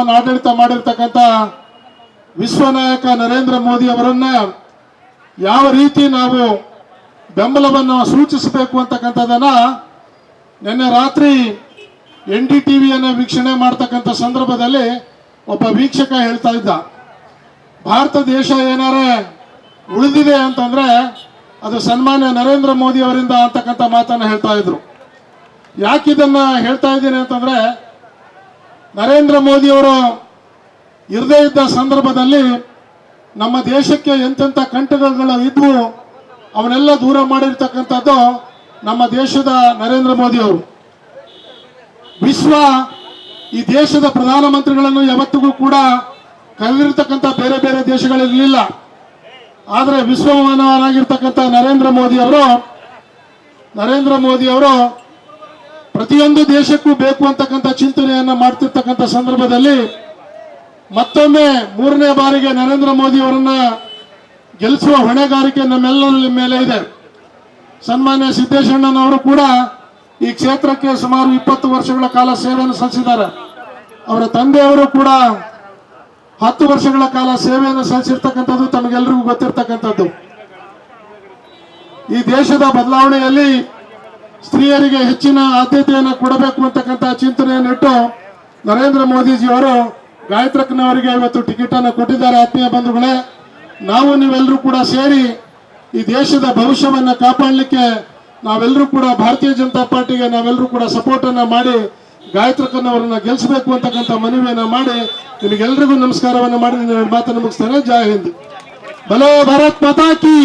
ಆಡಳಿತ ಮಾಡಿರ್ತಕ್ಕಂಥ ವಿಶ್ವನಾಯಕ ನರೇಂದ್ರ ಮೋದಿ ಅವರನ್ನ ಯಾವ ರೀತಿ ನಾವು ಬೆಂಬಲವನ್ನು ಸೂಚಿಸಬೇಕು ಅಂತಕ್ಕಂಥದ್ದನ್ನ ನಿನ್ನೆ ರಾತ್ರಿ ಎನ್ ಡಿ ಟಿ ವಿಯನ್ನು ವೀಕ್ಷಣೆ ಮಾಡ್ತಕ್ಕಂಥ ಸಂದರ್ಭದಲ್ಲಿ ಒಬ್ಬ ವೀಕ್ಷಕ ಹೇಳ್ತಾ ಇದ್ದ. ಭಾರತ ದೇಶ ಏನಾರ ಉಳಿದಿದೆ ಅಂತಂದ್ರೆ ಅದು ಸನ್ಮಾನ್ಯ ನರೇಂದ್ರ ಮೋದಿ ಅವರಿಂದ ಅಂತಕ್ಕಂಥ ಮಾತನ್ನು ಹೇಳ್ತಾ ಇದ್ರು. ಯಾಕಿದನ್ನ ಹೇಳ್ತಾ ಇದ್ದೀನಿ ಅಂತಂದ್ರೆ ನರೇಂದ್ರ ಮೋದಿ ಅವರು ಇರದೇ ಇದ್ದ ಸಂದರ್ಭದಲ್ಲಿ ನಮ್ಮ ದೇಶಕ್ಕೆ ಎಂತೆಂಥ ಕಂಟಕಗಳು ಇದ್ವು, ಅವನ್ನೆಲ್ಲ ದೂರ ಮಾಡಿರ್ತಕ್ಕಂಥದ್ದು ನಮ್ಮ ದೇಶದ ನರೇಂದ್ರ ಮೋದಿ ಅವರು ವಿಶ್ವ ಈ ದೇಶದ ಪ್ರಧಾನಮಂತ್ರಿಗಳನ್ನು ಯಾವತ್ತಿಗೂ ಕೂಡ ಕರೆದಿರ್ತಕ್ಕಂಥ ಬೇರೆ ಬೇರೆ ದೇಶಗಳಿರಲಿಲ್ಲ. ಆದರೆ ವಿಶ್ವಮಾನವನಾಗಿರ್ತಕ್ಕಂಥ ನರೇಂದ್ರ ಮೋದಿ ಅವರು ನರೇಂದ್ರ ಮೋದಿ ಅವರು ಪ್ರತಿಯೊಂದು ದೇಶಕ್ಕೂ ಬೇಕು ಅಂತಕ್ಕಂಥ ಚಿಂತನೆಯನ್ನ ಮಾಡ್ತಿರ್ತಕ್ಕಂಥ ಸಂದರ್ಭದಲ್ಲಿ ಮತ್ತೊಮ್ಮೆ ಮೂರನೇ ಬಾರಿಗೆ ನರೇಂದ್ರ ಮೋದಿ ಅವರನ್ನ ಗೆಲ್ಲಿಸುವ ಹೊಣೆಗಾರಿಕೆ ನಮ್ಮೆಲ್ಲರ ಮೇಲೆ ಇದೆ. ಸನ್ಮಾನ್ಯ ಸಿದ್ದೇಶಣ್ಣನವರು ಕೂಡ ಈ ಕ್ಷೇತ್ರಕ್ಕೆ ಸುಮಾರು ಇಪ್ಪತ್ತು ವರ್ಷಗಳ ಕಾಲ ಸೇವೆಯನ್ನು ಸಲ್ಲಿಸಿದ್ದಾರೆ. ಅವರ ತಂದೆಯವರು ಕೂಡ ಹತ್ತು ವರ್ಷಗಳ ಕಾಲ ಸೇವೆಯನ್ನು ಸಲ್ಲಿಸಿರ್ತಕ್ಕಂಥದ್ದು ತಮಗೆಲ್ಲರಿಗೂ ಗೊತ್ತಿರ್ತಕ್ಕಂಥದ್ದು. ಈ ದೇಶದ ಬದಲಾವಣೆಯಲ್ಲಿ ಸ್ತ್ರೀಯರಿಗೆ ಹೆಚ್ಚಿನ ಆದ್ಯತೆಯನ್ನು ಕೊಡಬೇಕು ಅಂತಕ್ಕಂಥ ಚಿಂತನೆಯನ್ನಿಟ್ಟು ನರೇಂದ್ರ ಮೋದಿಜಿಯವರು ಗಾಯತ್ರಕ್ಕನವರಿಗೆ ಇವತ್ತು ಟಿಕೆಟನ್ನು ಕೊಟ್ಟಿದ್ದಾರೆ. ಆತ್ಮೀಯ ಬಂಧುಗಳೇ, ನಾವು ನೀವೆಲ್ಲರೂ ಕೂಡ ಸೇರಿ ಈ ದೇಶದ ಭವಿಷ್ಯವನ್ನ ಕಾಪಾಡಲಿಕ್ಕೆ ನಾವೆಲ್ಲರೂ ಕೂಡ ಭಾರತೀಯ ಜನತಾ ಪಾರ್ಟಿಗೆ ನಾವೆಲ್ಲರೂ ಕೂಡ ಸಪೋರ್ಟನ್ನು ಮಾಡಿ ಗಾಯತ್ರಕ್ಕನವರನ್ನ ಗೆಲ್ಲಿಸಬೇಕು ಅಂತಕ್ಕಂಥ ಮನವಿಯನ್ನ ಮಾಡಿ ನಿಮಗೆಲ್ಲರಿಗೂ ನಮಸ್ಕಾರವನ್ನು ಮಾಡಿ ಮಾತನ್ನು ಮುಗಿಸ್ತೇನೆ. ಜಯ ಹಿಂದ್. ಬಲೋ ಭಾರತ್ ಮಾತಾ ಕಿ